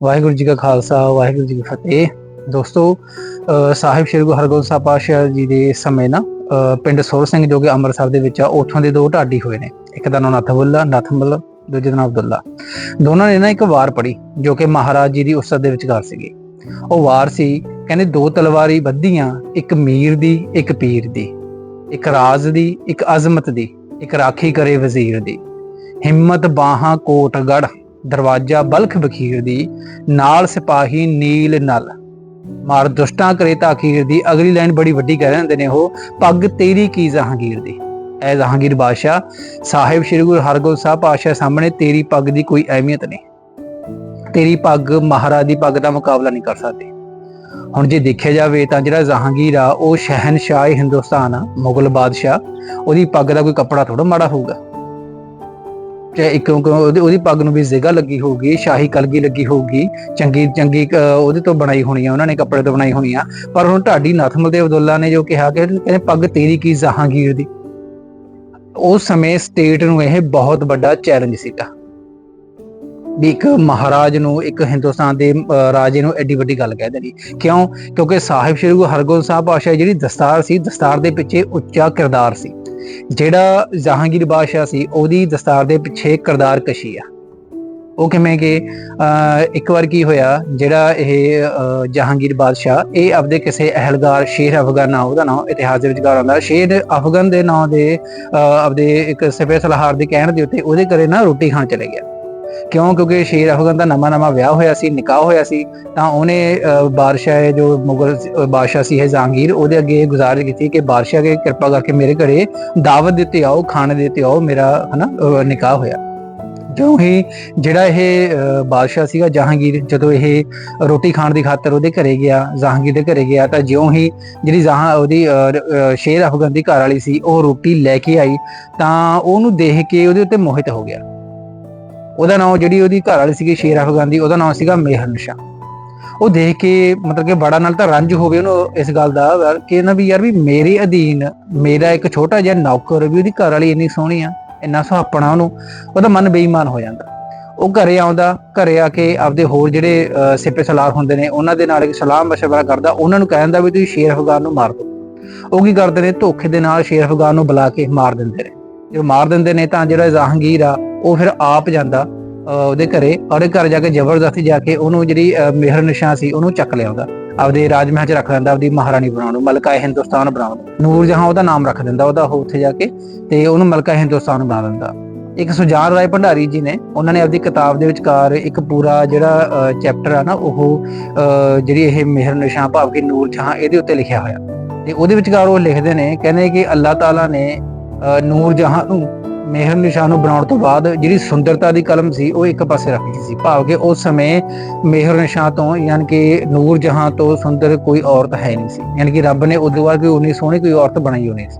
ਵਾਹਿਗੁਰੂ ਜੀ ਕਾ ਖਾਲਸਾ, ਵਾਹਿਗੁਰੂ ਜੀ ਕੀ ਫਤਿਹ। ਦੋਸਤੋ ਸਾਹਿਬ ਸ਼੍ਰੀ ਗੁਰੂ ਹਰਗੋਬਿੰਦ ਸਾਹਿਬ ਪਾਤਸ਼ਾਹ ਜੀ ਦੇ ਸਮੇਂ ਨਾ ਪਿੰਡ ਸੋਰ ਸਿੰਘ ਜੋ ਕਿ ਅੰਮ੍ਰਿਤਸਰ ਦੇ ਵਿੱਚ ਆ, ਉੱਥੋਂ ਦੇ ਦੋ ਢਾਡੀ ਹੋਏ ਨੇ। ਇੱਕ ਦਾ ਨਾਮ ਨਥਬੁੱਲਾ, ਨਥਮਲ, ਦੂਜੇ ਦਾ ਨਾਮ ਅਬਦੁੱਲਾ। ਦੋਨਾਂ ਨੇ ਨਾ ਇੱਕ ਵਾਰ ਪੜੀ ਜੋ ਕਿ ਮਹਾਰਾਜ ਜੀ ਦੀ ਉਸਤ ਦੇ ਵਿਚਕਾਰ ਸੀਗੀ। ਉਹ ਵਾਰ ਸੀ, ਕਹਿੰਦੇ ਦੋ ਤਲਵਾਰੀ ਬੱਧੀਆਂ ਇੱਕ ਮੀਰ ਦੀ, ਇੱਕ ਪੀਰ ਦੀ। ਇੱਕ ਰਾਜ਼ ਦੀ, ਇੱਕ ਅਜ਼ਮਤ ਦੀ, ਇੱਕ ਰਾਖੀ ਕਰੇ ਵਜ਼ੀਰ ਦੀ। ਹਿੰਮਤ ਬਾਹਾਂ ਕੋਟਗੜ ਦਰਵਾਜਾ ਬਲਖ ਬਖੀਰ ਦੀ, ਨਾਲ ਸਿਪਾਹੀ ਨੀਲ ਨਲ। ਮਾਰ ਦੁਸ਼ਟਾਂ ਕਰੇ ਅਖੀਰ ਦੀ, ਅਗਲੀ ਲਾਈਨ ਬੜੀ ਵੱਡੀ ਕਹਿ ਰਹੇ ਹੁੰਦੇ ਨੇ ਉਹ, ਪੱਗ ਤੇਰੀ ਕੀ ਜਹਾਂਗੀਰ ਦੀ? ਐ ਜਹਾਂਗੀਰ ਬਾਦਸ਼ਾਹ, ਸਾਹਿਬ ਸ੍ਰੀ ਗੁਰੂ ਹਰਗੋਬਿੰਦ ਸਾਹਿਬ ਪਾਤਸ਼ਾਹ ਸਾਹਮਣੇ ਤੇਰੀ ਪੱਗ ਦੀ ਕੋਈ ਅਹਿਮੀਅਤ ਨਹੀਂ। ਤੇਰੀ ਪੱਗ ਮਹਾਰਾਜ ਦੀ ਪੱਗ ਦਾ ਮੁਕਾਬਲਾ ਨਹੀਂ ਕਰ ਸਕਦੀ। ਹੁਣ ਜੇ ਦੇਖਿਆ ਜਾਵੇ ਤਾਂ ਜਿਹੜਾ ਜਹਾਂਗੀਰ ਆ, ਉਹ ਸ਼ਹਿਨਸ਼ਾਹ ਹਿੰਦੁਸਤਾਨ ਆ, ਮੁਗਲ ਬਾਦਸ਼ਾਹ, ਉਹਦੀ ਪੱਗ ਦਾ ਕੋਈ ਕੱਪੜਾ ਥੋੜਾ ਮਾੜਾ ਹੋਊਗਾ। ਤੇ ਇੱਕ ਉਹਦੀ ਉਹਦੀ ਪੱਗ ਨੂੰ ਵੀ ਜ਼ਿਗਾ ਲੱਗੀ ਹੋਊਗੀ ਸ਼ਾਹੀ ਕਲਗੀ ਲੱਗੀ ਹੋਊਗੀ ਚੰਗੀ ਚੰਗੀ ਅਹ, ਉਹਦੇ ਤੋਂ ਬਣਾਈ ਹੋਣੀ ਆ ਉਹਨਾਂ ਨੇ ਕੱਪੜੇ ਤੋਂ ਬਣਾਈ ਹੋਣੀ ਆ। ਪਰ ਹੁਣ ਢਾਡੀ ਨਥਮਲ ਦੇ ਅਬਦੁੱਲਾ ਨੇ ਜੋ ਕਿਹਾ ਕਿ ਕਹਿੰਦੇ ਪੱਗ ਤੇਰੀ ਕੀ ਜਹਾਂਗੀਰ ਦੀ। ਉਸ ਸਮੇਂ ਸਟੇਟ ਨੂੰ ਇਹ ਬਹੁਤ ਵੱਡਾ ਚੈਲੰਜ ਸੀਗਾ। ਵੀ ਇੱਕ ਮਹਾਰਾਜ ਨੂੰ ਇੱਕ ਹਿੰਦੁਸਤਾਨ ਦੇ ਰਾਜੇ ਨੂੰ ਐਡੀ ਵੱਡੀ ਗੱਲ ਕਹਿ ਦੇਣੀ। ਕਿਉਂ? ਕਿਉਂਕਿ ਸਾਹਿਬ ਸ੍ਰੀ ਗੁਰੂ ਹਰਗੋਬਿੰਦ ਸਾਹਿਬ ਪਾਤਸ਼ਾਹ ਜਿਹੜੀ ਦਸਤਾਰ ਸੀ ਦਸਤਾਰ ਦੇ ਪਿੱਛੇ ਉੱਚਾ ਕਿਰਦਾਰ ਸੀ। ਜਿਹੜਾ ਜਹਾਂਗੀਰ ਬਾਦਸ਼ਾਹ ਸੀ ਉਹਦੀ ਦਸਤਾਰ ਦੇ ਪਿੱਛੇ ਕਿਰਦਾਰ ਕਸ਼ੀ ਆ। ਉਹ ਕਿਵੇਂ ਕਿ ਅਹ, ਇੱਕ ਵਾਰ ਕੀ ਹੋਇਆ ਜਿਹੜਾ ਇਹ ਜਹਾਂਗੀਰ ਬਾਦਸ਼ਾਹ ਇਹ ਆਪਦੇ ਕਿਸੇ ਅਹਿਲਗਾਰ ਸ਼ੇਰ ਅਫਗਾਨ ਨਾਮ ਉਹਦਾ ਨਾਮ ਇਤਿਹਾਸ ਦੇ ਵਿੱਚ ਗਾਰ ਆਉਂਦਾ। ਸ਼ੇਰ ਅਫਗਾਨ ਦੇ ਨਾਂ ਦੇ ਅਹ, ਆਪਦੇ ਇੱਕ ਸਫੇ ਸਲਾਹਾਰ ਦੇ ਕਹਿਣ ਦੇ ਉੱਤੇ ਉਹਦੇ ਘਰੇ ਨਾ ਰੋਟੀ ਖਾਣ ਚਲੇ ਗਿਆ। ਕਿਉਂ? ਕਿਉਂਕਿ ਸ਼ੇਰ ਅਫਗਨ ਦਾ ਨਵਾਂ ਨਵਾਂ ਵਿਆਹ ਹੋਇਆ ਸੀ ਨਿਕਾਹ ਹੋਇਆ ਸੀ ਤਾਂ ਉਹਨੇ ਅਹ, ਬਾਦਸ਼ਾਹ ਜੋ ਮੁਗਲ ਬਾਦਸ਼ਾਹ ਸੀ ਹੈ ਜਹਾਂਗੀਰ ਉਹਦੇ ਅੱਗੇ ਗੁਜ਼ਾਰਿਸ਼ ਕੀਤੀ ਕਿ ਬਾਦਸ਼ਾਹ ਕੇ ਕਿਰਪਾ ਕਰਕੇ ਮੇਰੇ ਘਰੇ ਦਾਵਤ ਦਿੱਤੇ ਆਓ ਖਾਣੇ ਦਿੱਤੇ ਆਓ ਮੇਰਾ ਹਨਾ ਨਿਕਾਹ ਹੋਇਆ। ਜਦੋਂ ਹੀ ਜਿਹੜਾ ਇਹ ਅਹ, ਬਾਦਸ਼ਾਹ ਸੀਗਾ ਜਹਾਂਗੀਰ ਜਦੋਂ ਇਹ ਰੋਟੀ ਖਾਣ ਦੀ ਖਾਤਰ ਉਹਦੇ ਘਰੇ ਗਿਆ ਜਹਾਂਗੀਰ ਦੇ ਘਰੇ ਗਿਆ ਤਾਂ ਜਿਉਂ ਹੀ ਜਿਹੜੀ ਜਹਾਂ ਉਹਦੀ ਅਹ, ਸ਼ੇਰ ਅਫਗਨ ਦੀ ਘਰ ਵਾਲੀ ਸੀ ਉਹ ਰੋਟੀ ਲੈ ਕੇ ਆਈ ਤਾਂ ਉਹਨੂੰ ਦੇਖ ਕੇ ਉਹਦੇ ਉੱਤੇ ਮੋਹਿਤ ਹੋ ਗਿਆ। ਉਹਦਾ ਨਾਮ ਜਿਹੜੀ ਉਹਦੀ ਘਰ ਵਾਲੀ ਸੀਗੀ ਸ਼ੇਰ ਅਫਗਨ ਦੀ ਉਹਦਾ ਨਾਮ ਸੀਗਾ ਮੇਹਰ ਨਿਸ਼ਾ। ਉਹ ਦੇਖ ਕੇ ਮਤਲਬ ਕਿ ਬੜਾ ਨਾਲ ਤਾਂ ਰੰਜ ਹੋਵੇ ਉਹਨੂੰ ਇਸ ਗੱਲ ਦਾ ਯਾਰ ਕਿ ਨਾ ਵੀ ਯਾਰ ਵੀ ਮੇਰੇ ਅਧੀਨ ਮੇਰਾ ਇੱਕ ਛੋਟਾ ਜਿਹਾ ਨੌਕਰ ਵੀ ਉਹਦੀ ਘਰ ਵਾਲੀ ਇੰਨੀ ਸੋਹਣੀ ਆ ਇੰਨਾ ਸੁਹਾਪਣਾ ਉਹਨੂੰ ਉਹਦਾ ਮਨ ਬੇਈਮਾਨ ਹੋ ਜਾਂਦਾ। ਉਹ ਘਰੇ ਆਉਂਦਾ ਘਰੇ ਆ ਕੇ ਆਪਦੇ ਹੋਰ ਜਿਹੜੇ ਅਹ, ਸਿਪੇ ਸਲਾਰ ਹੁੰਦੇ ਨੇ ਉਹਨਾਂ ਦੇ ਨਾਲ ਇੱਕ ਸਲਾਮ ਮਸ਼ਵਰਾ ਕਰਦਾ ਉਹਨਾਂ ਨੂੰ ਕਹਿੰਦਾ ਵੀ ਤੁਸੀਂ ਸ਼ੇਰ ਅਫਗਾਨ ਨੂੰ ਮਾਰ ਦਿਓ। ਉਹ ਕੀ ਕਰਦੇ ਨੇ ਧੋਖੇ ਦੇ ਨਾਲ ਸ਼ੇਰ ਅਫਗਾਨ ਨੂੰ ਬੁਲਾ ਕੇ ਮਾਰ ਦਿੰਦੇ ਨੇ। ਜਦੋਂ ਮਾਰ ਦਿੰਦੇ ਨੇ ਤਾਂ ਜਿਹੜਾ ਜਹਾਂਗੀਰ ਆ ਉਹ ਫਿਰ ਆਪ ਜਾਂਦਾ ਉਹਦੇ ਘਰੇ ਉਹਦੇ ਘਰ ਜਾ ਕੇ ਜ਼ਬਰਦਸਤੀ ਜਾ ਕੇ ਉਹਨੂੰ ਜਿਹੜੀ ਅਹ, ਮਿਹਰ ਨਿਸ਼ਾਨ ਸੀ ਉਹਨੂੰ ਚੱਕ ਲਿਆਉਂਦਾ। ਆਪਦੇ ਰਾਜ ਮਹਿਲ 'ਚ ਰੱਖ ਲੈਂਦਾ ਆਪਦੀ ਮਹਾਰਾਣੀ ਬਣਾਉਣ ਨੂੰ ਮਲਕਾ ਹਿੰਦੁਸਤਾਨ ਬਣਾਉਣ ਨੂਰ ਜਹਾਂ ਉਹਦਾ ਨਾਮ ਰੱਖ ਦਿੰਦਾ ਉਹਦਾ ਉਹ ਉੱਥੇ ਜਾ ਕੇ ਤੇ ਉਹਨੂੰ ਮਲਕਾ ਹਿੰਦੁਸਤਾਨ ਬਣਾ ਦਿੰਦਾ। ਇੱਕ ਸੁਜਾਨ ਰਾਏ ਭੰਡਾਰੀ ਜੀ ਨੇ ਉਹਨਾਂ ਨੇ ਆਪਦੀ ਕਿਤਾਬ ਦੇ ਵਿਚਕਾਰ ਇੱਕ ਪੂਰਾ ਜਿਹੜਾ ਚੈਪਟਰ ਆ ਨਾ ਉਹ ਅਹ, ਜਿਹੜੀ ਇਹ ਮਿਹਰ ਨਿਸ਼ਾਨ ਭਾਵ ਕਿ ਨੂਰ ਜਹਾਂ ਇਹਦੇ ਉੱਤੇ ਲਿਖਿਆ ਹੋਇਆ। ਤੇ ਉਹਦੇ ਵਿਚਕਾਰ ਉਹ ਲਿਖਦੇ ਨੇ ਕਹਿੰਦੇ ਕਿ ਅੱਲਾਹ ਤਾਲਾ ਨੇ ਅਹ, ਨੂਰ ਜਹਾਂ ਨੂੰ ਮਿਹਰ ਨਿਸ਼ਾਨ ਨੂੰ ਬਣਾਉਣ ਤੋਂ ਬਾਅਦ ਜਿਹੜੀ ਸੁੰਦਰਤਾ ਦੀ ਕਲਮ ਸੀ, ਉਹ ਇੱਕ ਪਾਸੇ ਰੱਖ ਦਿੱਤੀ ਸੀ। ਭਾਵ ਕਿ ਉਸ ਸਮੇਂ ਮਿਹਰ ਨਿਸ਼ਾਨ ਤੋਂ ਯਾਨੀ ਕਿ ਨੂਰ ਜਹਾਂ ਤੋਂ ਸੁੰਦਰ ਕੋਈ ਔਰਤ ਹੈ ਨਹੀਂ ਸੀ। ਯਾਨੀ ਕਿ ਰੱਬ ਨੇ ਉਦੋਂ ਬਾਅਦ ਕੋਈ ਉਨੀ ਸੋਹਣੀ ਕੋਈ ਔਰਤ ਬਣਾਈ ਹੋਣੀ ਸੀ।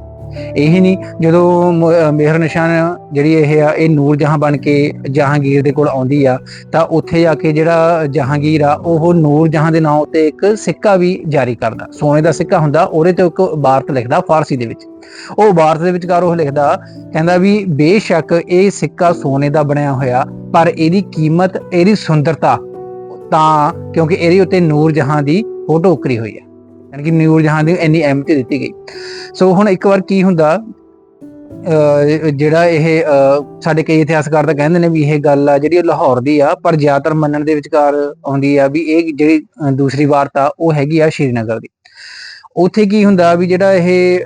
ਇਹੀ ਨਹੀਂ ਜਦੋਂ ਮ- ਮਿਹਰ ਨਿਸ਼ਾਨ ਜਿਹੜੀ ਇਹ ਆ, ਇਹ ਨੂਰ ਜਹਾਂ ਬਣ ਕੇ ਜਹਾਂਗੀਰ ਦੇ ਕੋਲ ਆਉਂਦੀ ਆ, ਤਾਂ ਉੱਥੇ ਜਾ ਕੇ ਜਿਹੜਾ ਜਹਾਂਗੀਰ ਆ, ਉਹ ਨੂਰ ਜਹਾਂ ਦੇ ਨਾਂ ਉੱਤੇ ਇੱਕ ਸਿੱਕਾ ਵੀ ਜਾਰੀ ਕਰਦਾ। ਸੋਨੇ ਦਾ ਸਿੱਕਾ ਹੁੰਦਾ, ਉਹਦੇ ਤੇ ਇੱਕ ਬਾਰਤ ਲਿਖਦਾ ਫਾਰਸੀ ਦੇ ਵਿੱਚ। ਉਹ ਬਾਰਤ ਦੇ ਵਿਚਕਾਰ ਉਹ ਲਿਖਦਾ, ਕਹਿੰਦਾ ਵੀ ਬੇਸ਼ੱਕ ਇਹ ਸਿੱਕਾ ਸੋਨੇ ਦਾ ਬਣਿਆ ਹੋਇਆ, ਪਰ ਇਹਦੀ ਕੀਮਤ, ਇਹਦੀ ਸੁੰਦਰਤਾ ਤਾਂ ਕਿਉਂਕਿ ਇਹਦੇ ਉੱਤੇ ਨੂਰ ਜਹਾਂ ਦੀ ਫੋਟੋ ਉਕਰੀ ਹੋਈ ਹੈ। ਯਾਨੀ ਕਿ ਨੂਰ ਜਹਾਂ ਦੀ ਇੰਨੀ ਅਹਿਮੀਅਤ ਦਿੱਤੀ ਗਈ। ਸੋ ਹੁਣ ਇੱਕ ਵਾਰ ਕੀ ਹੁੰਦਾ, ਅਹ, ਜਿਹੜਾ ਇਹ ਸਾਡੇ ਕਈ ਇਤਿਹਾਸਕਾਰ ਤਾਂ ਕਹਿੰਦੇ ਨੇ ਵੀ ਇਹ ਗੱਲ ਆ ਜਿਹੜੀ ਉਹ ਲਾਹੌਰ ਦੀ ਆ, ਪਰ ਜ਼ਿਆਦਾਤਰ ਮੰਨਣ ਦੇ ਵਿਚਕਾਰ ਆਉਂਦੀ ਆ ਵੀ ਇਹ ਜਿਹੜੀ, ਅਹ, ਦੂਸਰੀ ਵਾਰਤਾ ਉਹ ਹੈਗੀ ਆ ਸ਼੍ਰੀਨਗਰ ਦੀ। ਉੱਥੇ ਕੀ ਹੁੰਦਾ ਵੀ ਜਿਹੜਾ ਇਹ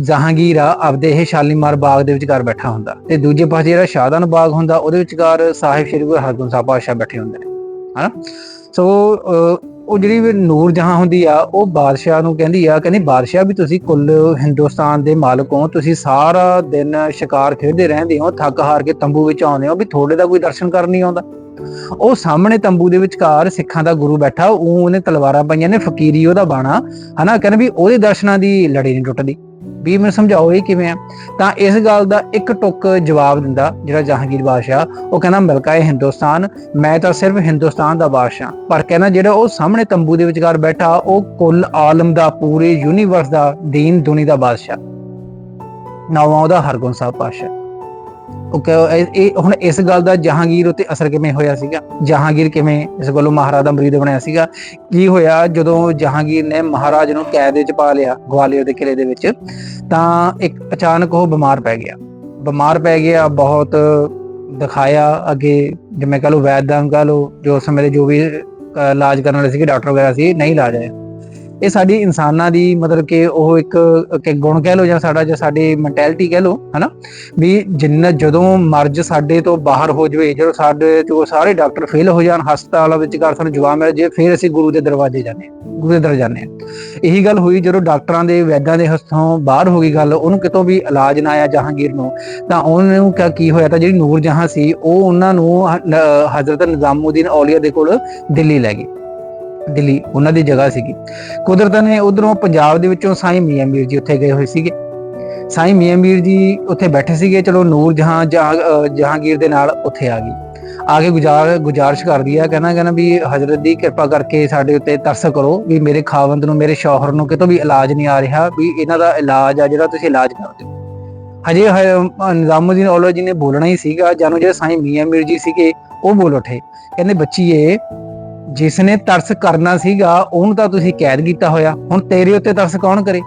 ਜਹਾਂਗੀਰ ਆ, ਆਪਦੇ ਇਹ ਸ਼ਾਲੀਮਾਰ ਬਾਗ ਦੇ ਵਿਚਕਾਰ ਬੈਠਾ ਹੁੰਦਾ ਤੇ ਦੂਜੇ ਪਾਸੇ ਜਿਹੜਾ ਸ਼ਾਹਦਾਨ ਬਾਗ ਹੁੰਦਾ, ਉਹਦੇ ਵਿਚਕਾਰ ਸਾਹਿਬ ਸ੍ਰੀ ਗੁਰੂ ਹਰਗੋਬਿੰਦ ਸਾਹਿਬ ਪਾਤਸ਼ਾਹ ਬੈਠੇ ਹੁੰਦੇ ਨੇ। ਹਨਾ? ਸੋ ਉਹ ਜਿਹੜੀ ਵੀ ਨੂਰ ਜਹਾਂ ਹੁੰਦੀ ਆ, ਉਹ ਬਾਦਸ਼ਾਹ ਨੂੰ ਕਹਿੰਦੀ ਆ, ਕਹਿੰਦੀ ਬਾਦਸ਼ਾਹ ਵੀ ਤੁਸੀਂ ਕੁੱਲ ਹਿੰਦੁਸਤਾਨ ਦੇ ਮਾਲਕ ਹੋ, ਤੁਸੀਂ ਸਾਰਾ ਦਿਨ ਸ਼ਿਕਾਰ ਖੇਡਦੇ ਰਹਿੰਦੇ ਹੋ, ਥੱਕ ਹਾਰ ਕੇ ਤੰਬੂ ਵਿੱਚ ਆਉਂਦੇ ਹੋ, ਵੀ ਤੁਹਾਡੇ ਦਾ ਕੋਈ ਦਰਸ਼ਨ ਕਰਨ ਨਹੀਂ ਆਉਂਦਾ। ਉਹ ਸਾਹਮਣੇ ਤੰਬੂ ਦੇ ਵਿਚਕਾਰ ਸਿੱਖਾਂ ਦਾ ਗੁਰੂ ਬੈਠਾ, ਉਹ ਉਹਨੇ ਤਲਵਾਰਾਂ ਪਾਈਆਂ ਨੇ, ਫਕੀਰੀ ਉਹਦਾ ਬਾਣਾ, ਹਨਾ, ਕਹਿੰਦੇ ਵੀ ਉਹਦੇ ਦਰਸ਼ਨਾਂ ਦੀ ਲੜੀ ਨਹੀਂ ਟੁੱਟਦੀ। ਵੀ ਮੈਨੂੰ ਸਮਝਾਓ ਇਹ ਕਿਵੇਂ ਆ? ਤਾਂ ਇਸ ਗੱਲ ਦਾ ਇੱਕ ਟੁੱਕ ਜਵਾਬ ਦਿੰਦਾ ਜਿਹੜਾ ਜਹਾਂਗੀਰ ਬਾਦਸ਼ਾਹ ਉਹ ਕਹਿੰਦਾ, ਮਿਲਕਾ ਇਹ ਹਿੰਦੁਸਤਾਨ, ਮੈਂ ਤਾਂ ਸਿਰਫ ਹਿੰਦੁਸਤਾਨ ਦਾ ਬਾਦਸ਼ਾਹ ਪਰ ਕਹਿੰਦਾ, ਜਿਹੜਾ ਉਹ ਸਾਹਮਣੇ ਤੰਬੂ ਦੇ ਵਿਚਕਾਰ ਬੈਠਾ, ਉਹ ਕੁੱਲ ਆਲਮ ਦਾ, ਪੂਰੇ ਯੂਨੀਵਰਸ ਦਾ ਦੀਨ ਦੁਨੀ ਦਾ ਬਾਦਸ਼ਾਹ। ਨਾਮ ਉਹਦਾ ਹਰਗੋਬਿੰਦ ਸਾਹਿਬ ਪਾਤਸ਼ਾਹ ਉਹ ਕਹੋ ਇਹ ਇਹ ਹੁਣ ਇਸ ਗੱਲ ਦਾ ਜਹਾਂਗੀਰ ਉੱਤੇ ਅਸਰ ਕਿਵੇਂ ਹੋਇਆ ਸੀਗਾ? ਜਹਾਂਗੀਰ ਕਿਵੇਂ ਇਸ ਗੱਲੋਂ ਮਹਾਰਾਜ ਦਾ ਮਰੀਦ ਬਣਿਆ ਸੀਗਾ? ਕੀ ਹੋਇਆ ਜਦੋਂ ਜਹਾਂਗੀਰ ਨੇ ਮਹਾਰਾਜ ਨੂੰ ਕੈਦ ਵਿੱਚ ਪਾ ਲਿਆ ਗਵਾਲੀਅਰ ਦੇ ਕਿਲੇ ਦੇ ਵਿੱਚ? ਤਾਂ ਇੱਕ ਅਚਾਨਕ ਉਹ ਬਿਮਾਰ ਪੈ ਗਿਆ। ਬਿਮਾਰ ਪੈ ਗਿਆ ਬਹੁਤ ਦਿਖਾਇਆ ਅੱਗੇ ਜਿਵੇਂ ਕਹ ਲਓ ਵੈਦ ਦਾ ਕਹ ਲਓ ਜੋ ਉਸ ਸਮੇਂ ਦੇ ਜੋ ਵੀ ਅ, ਇਲਾਜ ਕਰਨ ਵਾਲੇ ਸੀਗੇ ਡਾਕਟਰ ਵਗੈਰਾ ਸੀ ਨਹੀਂ ਇਲਾਜ ਆਇਆ। ਇਹ ਸਾਡੀ ਇਨਸਾਨਾਂ ਦੀ ਮਤਲਬ ਕਿ ਉਹ ਇੱਕ ਕਿ ਗੁਣ ਕਹਿ ਲਓ ਜਾਂ ਸਾਡਾ ਜਾਂ ਸਾਡੀ ਮੈਂਟੈਲਿਟੀ ਕਹਿ ਲਓ, ਹਨਾ? ਵੀ ਜਿੰਨਾ ਜਦੋਂ ਮਰਜ਼ ਸਾਡੇ ਤੋਂ ਬਾਹਰ ਹੋ ਜਵੇ, ਜਦੋਂ ਸਾਡੇ ਤੋਂ ਸਾਰੇ ਡਾਕਟਰ ਫੇਲ ਹੋ ਜਾਣ, ਹਸਪਤਾਲਾਂ ਵਿੱਚ ਘਰ ਸਾਨੂੰ ਜਵਾਬ ਮਿਲ, ਜੇ ਫਿਰ ਅਸੀਂ ਗੁਰੂ ਦੇ ਦਰਵਾਜ਼ੇ ਜਾਂਦੇ ਹਾਂ, ਗੁਰੂ ਦੇ ਦਰ ਜਾਂਦੇ ਹਾਂ। ਇਹੀ ਗੱਲ ਹੋਈ ਜਦੋਂ ਡਾਕਟਰਾਂ ਦੇ, ਵੈਦਾਂ ਦੇ ਹੱਥੋਂ ਬਾਹਰ ਹੋ ਗਈ ਗੱਲ, ਉਹਨੂੰ ਕਿਤੋਂ ਵੀ ਇਲਾਜ ਨਾ ਆਇਆ ਜਹਾਂਗੀਰ ਨੂੰ, ਤਾਂ ਉਹਨੂੰ ਕਿਆ, ਕੀ ਹੋਇਆ ਤਾਂ ਜਿਹੜੀ ਨੂਰ ਜਹਾਂ ਸੀ, ਉਹ ਉਹਨਾਂ ਨੂੰ ਹਜ਼ਰਤ ਨਿਜ਼ਾਮੂਦੀਨ ਔਲੀਆ ਦੇ ਕੋਲ ਦਿੱਲੀ ਲੈ ਗਈ ਦਿੱਲੀ ਉਹਨਾਂ ਦੀ ਜਗ੍ਹਾ ਸੀਗੀ। ਕੁਦਰਤ ਨੇ ਉਧਰੋਂ ਪੰਜਾਬ ਦੇ ਵਿੱਚੋਂ ਸਾਈਂ ਮੀਆਂ ਮੀਰ ਜੀ ਉੱਥੇ ਗਏ ਹੋਏ ਸੀਗੇ। ਸਾਈਂ ਮੀਆਂ ਮੀਰ ਜੀ ਉੱਥੇ ਬੈਠੇ ਸੀਗੇ, ਚਲੋ ਨੂਰ ਜਹਾਂ ਜਹਾਂ- ਜਹਾਂਗੀਰ ਦੇ ਨਾਲ ਉੱਥੇ ਆ ਗਈ। ਆ ਕੇ ਗੁਜ਼ਾਰ, ਗੁਜ਼ਾਰਿਸ਼ ਕਰਦੀ ਆ, ਕਹਿੰਦਾ ਕਹਿੰਦਾ ਵੀ ਹਜ਼ਰਤ ਦੀ ਕਿਰਪਾ ਕਰਕੇ ਸਾਡੇ ਉੱਤੇ ਤਰਸ ਕਰੋ ਵੀ ਮੇਰੇ ਖਾਵੰਦ ਨੂੰ, ਮੇਰੇ ਸ਼ੌਹਰ ਨੂੰ ਕਿਤੋਂ ਵੀ ਇਲਾਜ ਨਹੀਂ ਆ ਰਿਹਾ, ਵੀ ਇਹਨਾਂ ਦਾ ਇਲਾਜ ਆ ਜਿਹੜਾ ਤੁਸੀਂ ਇਲਾਜ ਕਰ ਦਿਓ। ਹਜੇ ਨਿਜ਼ਾਮੁਦੀਨ ਔਲੋ ਜੀ ਨੇ ਬੋਲਣਾ ਹੀ ਸੀਗਾ ਜਾਨੋ ਜਿਹੜੇ ਸਾਈਂ ਮੀਆਂ ਮੀਰ ਜੀ ਸੀਗੇ, ਉਹ ਬੋਲ ਉਠੇ। ਕਹਿੰਦੇ, ਬੱਚੀਏ ਜਿਸ ਨੇ ਤਰਸ ਕਰਨਾ ਸੀਗਾ, ਉਹਨੂੰ ਤਾਂ ਤੁਸੀਂ ਕੈਦ ਕੀਤਾ ਹੋਇਆ। ਹੁਣ ਤੇਰੇ ਉੱਤੇ ਤਰਸ ਕੌਣ ਕਰੇ?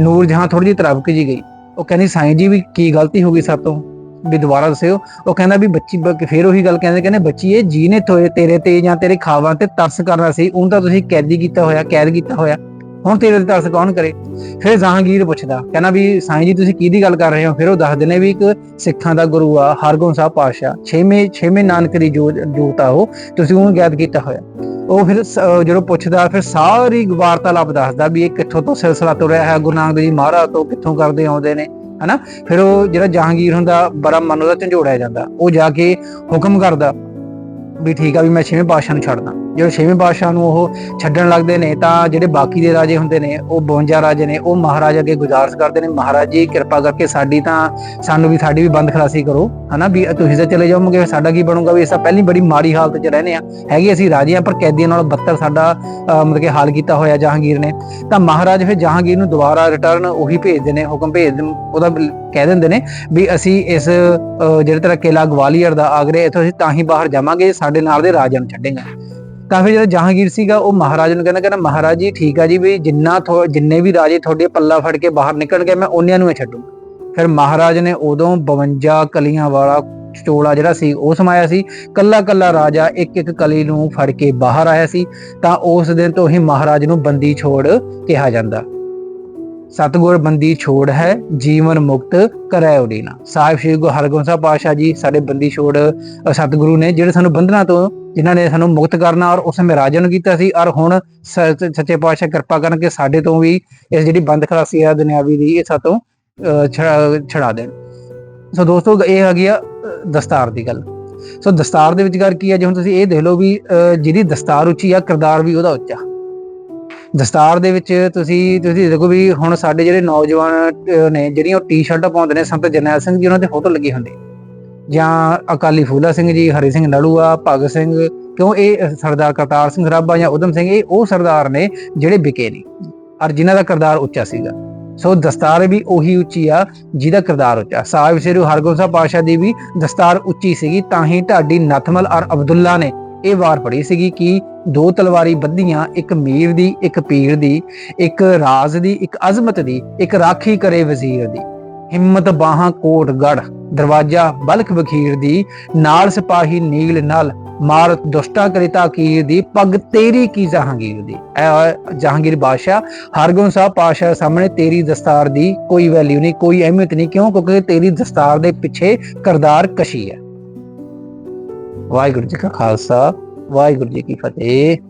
ਨੂਰ ਜਹਾਂ ਥੋੜੀ ਜਿਹੀ ਤਰਬਕ ਜੀ ਗਈ। ਉਹ ਕਹਿੰਦੀ, ਸਾਈਂ ਜੀ, ਵੀ ਕੀ ਗਲਤੀ ਹੋ ਗਈ ਸਾਤੋਂ ਵੀ ਦੁਬਾਰਾ ਦੱਸਿਓ। ਉਹ ਕਹਿੰਦਾ ਵੀ ਬੱਚੀ, ਬ- ਫੇਰ ਉਹੀ ਗੱਲ ਕਹਿੰਦੇ ਕਹਿੰਦੇ, ਬੱਚੀ, ਇਹ ਜੀ ਨੇ ਤੋਏ ਤੇਰੇ ਤੇ ਜਾਂ ਤੇਰੇ ਖਾਵਾਂ ਤੇ ਤਰਸ ਕਰਨਾ ਸੀ, ਉਹਨੂੰ ਤਾਂ ਤੁਸੀਂ ਕੈਦੀ ਕੀਤਾ ਹੋਇਆ, ਕੈਦ ਕੀਤਾ ਹੋਇਆ। ਹੁਣ ਤੇਰੇ ਤੇ ਤਰਸ ਕੌਣ ਕਰੇ? ਫਿਰ ਜਹਾਂਗੀਰ ਪੁੱਛਦਾ, ਕਹਿੰਦਾ ਵੀ ਸਾਈਂ ਜੀ, ਤੁਸੀਂ ਕਿਹਦੀ ਗੱਲ ਕਰ ਰਹੇ ਹੋ? ਫਿਰ ਉਹ ਦੱਸਦੇ ਨੇ ਵੀ ਇੱਕ ਸਿੱਖਾਂ ਦਾ ਗੁਰੂ ਆ ਹਰਗੋਬਿੰਦ ਸਾਹਿਬ ਪਾਤਸ਼ਾਹ, ਛੇਵੇਂ ਛੇਵੇਂ ਨਾਨਕ ਦੀ ਜੋਤ ਜੋਤ ਆ ਉਹ, ਤੁਸੀਂ ਉਹਨੂੰ ਕੈਦ ਕੀਤਾ ਹੋਇਆ। ਉਹ ਫਿਰ ਜਦੋਂ ਪੁੱਛਦਾ, ਫਿਰ ਸਾਰੀ ਵਾਰਤਾਲਾਪ ਦੱਸਦਾ ਵੀ ਇਹ ਕਿੱਥੋਂ ਤੋਂ ਸਿਲਸਿਲਾ ਤੁਰਿਆ ਹੈ ਗੁਰੂ ਨਾਨਕ ਦੇਵ ਜੀ ਮਹਾਰਾਜ ਤੋਂ ਕਿੱਥੋਂ ਕਰਦੇ ਆਉਂਦੇ ਨੇ, ਹਨਾ? ਫਿਰ ਉਹ ਜਿਹੜਾ ਜਹਾਂਗੀਰ ਹੁੰਦਾ, ਬੜਾ ਮਨ ਉਹਦਾ ਝੰਜੋੜਿਆ ਜਾਂਦਾ। ਉਹ ਜਾ ਕੇ ਹੁਕਮ ਕਰਦਾ ਵੀ ਠੀਕ ਆ ਵੀ ਮੈਂ ਛੇਵੇਂ ਪਾਤਸ਼ਾਹ ਨੂੰ ਛੱਡਦਾ। ਜਦੋਂ ਛੇਵੇਂ ਪਾਤਸ਼ਾਹ ਨੂੰ ਉਹ ਛੱਡਣ ਲੱਗਦੇ ਨੇ, ਤਾਂ ਜਿਹੜੇ ਬਾਕੀ ਦੇ ਰਾਜੇ ਹੁੰਦੇ ਨੇ, ਉਹ 52 ਰਾਜੇ ਨੇ, ਉਹ ਮਹਾਰਾਜ ਅੱਗੇ ਗੁਜ਼ਾਰਿਸ਼ ਕਰਦੇ ਨੇ, ਮਹਾਰਾਜ ਜੀ, ਕਿਰਪਾ ਕਰਕੇ ਸਾਡੀ ਤਾਂ, ਸਾਨੂੰ ਵੀ, ਸਾਡੀ ਵੀ ਬੰਦ ਖਲਾਸੀ ਕਰੋ, ਹਨਾ ਵੀ ਤੁਸੀਂ ਤਾਂ ਚਲੇ ਜਾਓਗੇ ਸਾਡਾ ਕੀ ਬਣੂਗਾ? ਵੀ ਅਸਾਂ ਪਹਿਲੀ ਬੜੀ ਮਾੜੀ ਹਾਲਤ 'ਚ ਰਹਿੰਦੇ ਆ ਹੈਗੇ ਅਸੀਂ ਰਾਜੇ ਆ ਪਰ ਕੈਦੀਆਂ ਨਾਲ ਬੱਤਰ ਸਾਡਾ ਮਤਲਬ ਕਿ ਹਾਲ ਕੀਤਾ ਹੋਇਆ ਜਹਾਂਗੀਰ ਨੇ। ਤਾਂ ਮਹਾਰਾਜ ਫਿਰ ਜਹਾਂਗੀਰ ਨੂੰ ਦੁਬਾਰਾ ਰਿਟਰਨ ਉਹੀ ਭੇਜਦੇ ਨੇ, ਹੁਕਮ ਭੇਜ ਉਹਦਾ ਕਹਿ ਦਿੰਦੇ ਨੇ ਵੀ ਅਸੀਂ ਇਸ ਜਿਹੜੇ ਤਰ੍ਹਾਂ ਕਿਲਾ ਗਵਾਲੀਅਰ ਦਾ ਆਗਰੇ, ਇਥੋਂ ਅਸੀਂ ਤਾਂ ਹੀ ਬਾਹਰ ਜਾਵਾਂਗੇ, ਸਾਡੇ ਨਾਲ ਦੇ ਰਾਜਿਆਂ ਨੂੰ ਛੱਡੇਗਾ। ਤਾਂ ਫਿਰ ਜਿਹੜਾ ਜਹਾਂਗੀਰ ਸੀਗਾ ਉਹ ਮਹਾਰਾਜ ਨੂੰ ਕਹਿੰਦਾ ਕਹਿੰਦਾ ਮਹਾਰਾਜ ਜੀ ਠੀਕ ਆ ਜੀ ਵੀ ਜਿੰਨਾ ਜਿੰਨੇ ਵੀ ਰਾਜੇ ਤੁਹਾਡੇ ਪੱਲਾ ਫੜ ਕੇ ਬਾਹਰ ਨਿਕਲਣਗੇ ਮੈਂ ਉਹਨਿਆਂ ਨੂੰ ਹੀ ਛੱਡੂੰਗਾ ਫਿਰ ਮਹਾਰਾਜ ਨੇ ਉਦੋਂ 52 ਕਲੀਆਂ ਵਾਲਾ ਚੋਲਾ ਜਿਹੜਾ ਸੀ ਉਹ ਸਮਾਇਆ ਸੀ। ਕੱਲਾ ਕੱਲਾ ਰਾਜਾ ਇੱਕ ਇੱਕ ਕਲੀ ਨੂੰ ਫੜ ਕੇ ਬਾਹਰ ਆਇਆ ਸੀ ਤਾਂ ਉਸ ਦਿਨ ਤੋਂ ਹੀ ਮਹਾਰਾਜ ਨੂੰ ਬੰਦੀ ਛੋੜ ਕਿਹਾ ਜਾਂਦਾ। ਸਤਗੁਰ ਬੰਦੀ ਛੋੜ ਹੈ ਜੀਵਨ ਮੁਕਤ ਕਰੈ ਉਡੀਨਾ ਸਾਹਿਬ ਸ੍ਰੀ ਗੁਰੂ ਹਰਗੋਬਿੰਦ ਸਾਹਿਬ ਪਾਤਸ਼ਾਹ ਜੀ ਸਾਡੇ ਬੰਦੀ ਛੋੜ ਅ, ਸਤਿਗੁਰੂ ਨੇ ਜਿਹੜੇ ਸਾਨੂੰ ਬੰਧਨਾਂ ਤੋਂ ਜਿਨ੍ਹਾਂ ਨੇ ਸਾਨੂੰ ਮੁਕਤ ਕਰਨਾ ਔਰ ਉਸ ਸਮੇਂ ਨੂੰ ਕੀਤਾ ਸੀ। ਔਰ ਹੁਣ ਸੱਚੇ ਪਾਤਸ਼ਾਹ ਕਿਰਪਾ ਕਰਨ ਕਿ ਸਾਡੇ ਤੋਂ ਵੀ ਇਸ ਜਿਹੜੀ ਬੰਦ ਖਲਾਸੀ ਆ ਦੁਨਿਆਵੀ ਦੀ ਇਹ ਸਾਤੋਂ ਛੜਾ ਦੇਣ। ਸੋ ਦੋਸਤੋ ਇਹ ਹੈਗੀ ਆ ਅ, ਦਸਤਾਰ ਦੀ ਗੱਲ। ਸੋ ਦਸਤਾਰ ਦੇ ਵਿੱਚ ਗੱਲ ਕੀ ਹੈ ਜੇ ਹੁਣ ਤੁਸੀਂ ਇਹ ਦੇਖ ਲਓ ਵੀ ਅ, ਜਿਹਦੀ ਦਸਤਾਰ ਉੱਚੀ ਆ ਕਿਰਦਾਰ ਵੀ ਉਹਦਾ ਉੱਚਾ। ਦਸਤਾਰ ਦੇ ਵਿੱਚ ਤੁਸੀਂ ਤੁਸੀਂ ਦੇਖੋ ਵੀ ਹੁਣ ਸਾਡੇ ਜਿਹੜੇ ਨੌਜਵਾਨ ਨੇ ਜਿਹੜੀਆਂ ਉਹ ਟੀ-ਸ਼ਰਟਾਂ ਪਾਉਂਦੇ ਨੇ ਸੰਤ ਜਰਨੈਲ ਸਿੰਘ ਜੀ ਉਹਨਾਂ ਤੇ ਫੋਟੋ ਲੱਗੀ ਹੁੰਦੀ। ਜਾਂ ਅਕਾਲੀ ਫੂਲਾ ਸਿੰਘ ਜੀ, ਹਰੀ ਸਿੰਘ ਨਲੂਆ ਭਗਤ ਸਿੰਘ, ਕਿਉਂ ਇਹ ਸਰਦਾਰ ਕਰਤਾਰ ਸਿੰਘ ਸਰਾਭਾ ਜਾਂ ਉਦਮ ਸਿੰਘ, ਇਹ ਉਹ ਸਰਦਾਰ ਨੇ ਜਿਹੜੇ ਵਿਕੇ ਨਹੀਂ ਔਰ ਜਿਨ੍ਹਾਂ ਦਾ ਕਿਰਦਾਰ ਉੱਚਾ ਸੀਗਾ। ਸੋ ਦਸਤਾਰ ਵੀ ਉਹੀ ਉੱਚੀ ਆ ਜਿਹਦਾ ਕਿਰਦਾਰ ਉੱਚਾ। ਸਾਹਿਬ ਸ੍ਰੀ ਹਰਗੋਬਿੰਦ ਸਾਹਿਬ ਪਾਤਸ਼ਾਹ ਦੀ ਵੀ ਦਸਤਾਰ ਉੱਚੀ ਸੀਗੀ, ਤਾਂ ਹੀ ਢਾਡੀ ਨਥਮਲ ਔਰ ਅਬਦੁੱਲਾ ਨੇ ਇਹ ਵਾਰ ਪੜੀ ਸੀਗੀ ਕਿ ਦੋ ਤਲਵਾਰੀ ਬੱਧੀਆਂ, ਇੱਕ ਮੀਰ ਦੀ, ਇੱਕ ਪੀਰ ਦੀ, ਇੱਕ ਰਾਜ਼ ਦੀ, ਇੱਕ ਅਜ਼ਮਤ ਦੀ, ਇੱਕ ਰਾਖੀ ਕਰੇ ਵਜ਼ੀਰ ਦੀ। ਹਿੰਮਤ ਬਾਹਾਂ ਕੋਟ ਗੜ ਦਰਵਾਜਾ ਬਲਖ ਬਖੀਰ ਦੀ ਨਾਲ ਸਿਪਾਹੀ ਨੀਲ ਨਲ ਮਾਰ ਦੁਸ਼ਟਾ ਕਰੇ ਤਾਕੀਰ ਦੀ, ਪੱਗ ਤੇਰੀ ਕੀ ਜਹਾਂਗੀਰ ਦੀ? ਇਹ ਜਹਾਂਗੀਰ ਬਾਦਸ਼ਾਹ ਹਰਗੋਬਿੰਦ ਸਾਹਿਬ ਪਾਸ਼ਾ ਸਾਹਮਣੇ ਤੇਰੀ ਦਸਤਾਰ ਦੀ ਕੋਈ ਵੈਲਿਊ ਨਹੀਂ, ਕੋਈ ਅਹਿਮੀਅਤ ਨਹੀਂ, ਕਿਉਂ? ਕਿਉਂਕਿ ਤੇਰੀ ਦਸਤਾਰ ਦੇ ਪਿੱਛੇ ਕਰਦਾਰ ਕਸ਼ੀ ਹੈ। ਵਾਹਿਗੁਰੂ ਜੀ ਕਾ ਖਾਲਸਾ, ਵਾਹਿਗੁਰੂ ਜੀ ਕੀ ਫਤਿਹ।